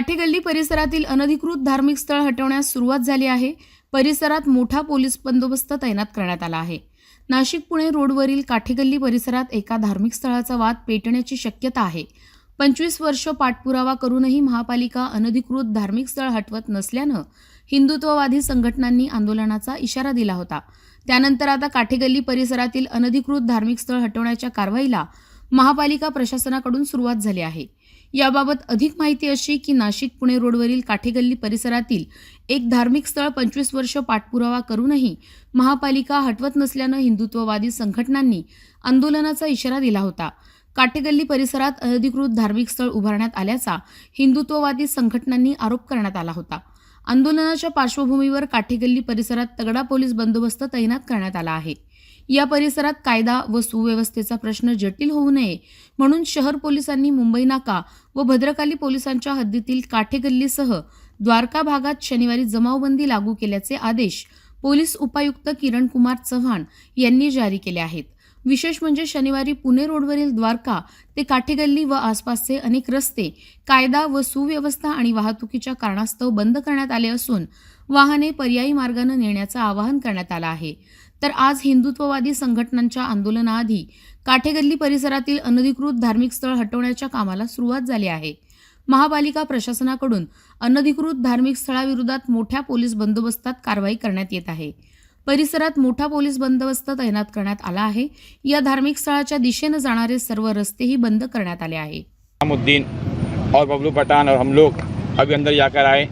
काठेगल्ली परिसरातील अनधिकृत धार्मिक स्थळ हटवण्यास सुरुवात झाली आहे. परिसरात मोठा पोलीस बंदोबस्त तैनात करण्यात आला आहे. नाशिक पुणे रोडवरील काठेगल्ली परिसरात एका धार्मिक स्थळाचा वाद पेटण्याची शक्यता आहे. पंचवीस वर्ष पाठपुरावा करूनही महापालिका अनधिकृत धार्मिक स्थळ हटवत नसल्यानं हिंदुत्ववादी संघटनांनी आंदोलनाचा इशारा दिला होता. त्यानंतर आता काठेगल्ली परिसरातील अनधिकृत धार्मिक स्थळ हटवण्याच्या कारवाईला महापालिका प्रशासनाकडून सुरुवात झाली आहे. याबाबत अधिक माहिती अशी की नाशिक पुणे रोडवरील काठेगल्ली परिसरातील एक धार्मिक स्थळ पंचवीस वर्ष पाठपुरावा करूनही महापालिका हटवत नसल्यानं हिंदुत्ववादी संघटनांनी आंदोलनाचा इशारा दिला होता. काठेगल्ली परिसरात अनधिकृत धार्मिक स्थळ उभारण्यात आल्याचा हिंदुत्ववादी संघटनांनी आरोप करण्यात आला होता. आंदोलनाच्या पार्श्वभूमीवर काठेगल्ली परिसरात तगडा पोलीस बंदोबस्त तैनात करण्यात आला आहे. या परिसरात कायदा व सुव्यवस्थेचा प्रश्न जटिल होऊ नये म्हणून शहर पोलिसांनी मुंबई नाका व भद्रकाली पोलिसांच्या हद्दीतील काठेगल्लीसह द्वारका भागात शनिवारी जमावबंदी लागू केल्याचे आदेश पोलीस उपायुक्त किरण कुमार चव्हाण यांनी जारी केले आहेत. विशेष म्हणजे शनिवारी पुणे रोडवरील द्वारका ते काठेगल्ली व आसपासचे अनेक रस्ते कायदा व सुव्यवस्था आणि वाहतुकीच्या कारणास्तव बंद करण्यात आले असून वाहने पर्यायी मार्गानं नेण्याचं आवाहन करण्यात आलं आहे. तर आज हिंदुत्ववादी संघटनांच्या आंदोलनाआधी काठेगल्ली परिसरातील अनधिकृत धार्मिक स्थळ हटवण्याच्या कामाला सुरुवात झाली आहे. महापालिका प्रशासनाकडून अनधिकृत धार्मिक स्थळाविरोधात मोठ्या पोलीस बंदोबस्तात कारवाई करण्यात येत आहे. परिसरात मोठा पोलीस बंदोबस्त तैनात करण्यात आला आहे. या धार्मिक स्थळाच्या दिशेनं जाणारे सर्व रस्तेही बंद करण्यात आले आहे अलामुद्दीन और बबलू पठान और हम लोग अभी अंदर जाकर आए।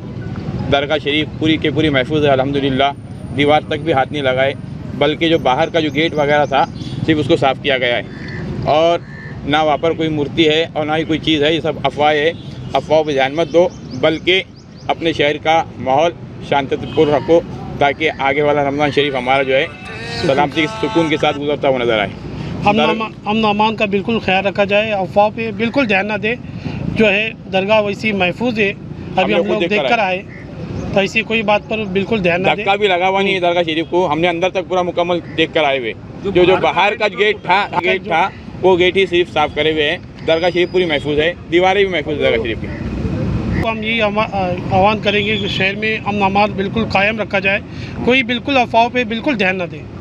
दरगाह शरीफ पूरी के पूरी महफूज है अलहमदिल्ला दीवार तक भी हाथ नहीं लगाए बल्कि जो बाहर का जो गेट वगैरह था सिर्फ उसको साफ़ किया गया है। और ना वहाँ पर कोई मूर्ति है और ना ही कोई चीज़ है ये सब अफवाह है। अफवाह पर ध्यान मत दो बल्कि अपने शहर का माहौल शांतिपूर्ण रखो। ताकि आगे वाला रमज़ान शरीफ हमारा जो है सलामती सुकून के साथ गुजरता हुआ नज़र आए। अमन अमान का बिल्कुल ख्याल रखा जाए अफवाह पे बिल्कुल ध्यान ना दे। जो है दरगाह वैसी महफूज है। अभी हम लोग देख कर आए। तो ऐसी कोई बात पर बिल्कुल ध्यान न दे। धक्का भी लगा हुआ नहीं है दरगाह शरीफ को। हमने अंदर तक पूरा मुकम्मल देख कर आए हुए। जो जो बाहर का गेट था गेट था वो गेट ही सिर्फ़ साफ़ करे हुए हैं। दरगाह शरीफ पूरी महफूज है। दीवारें भी महफूज है दरगाह शरीफ की। हम यही आह्वान करेंगे कि शहर में अमन अमान बिल्कुल कायम रखा जाए। कोई बिल्कुल अफवाह पे बिल्कुल ध्यान न दें।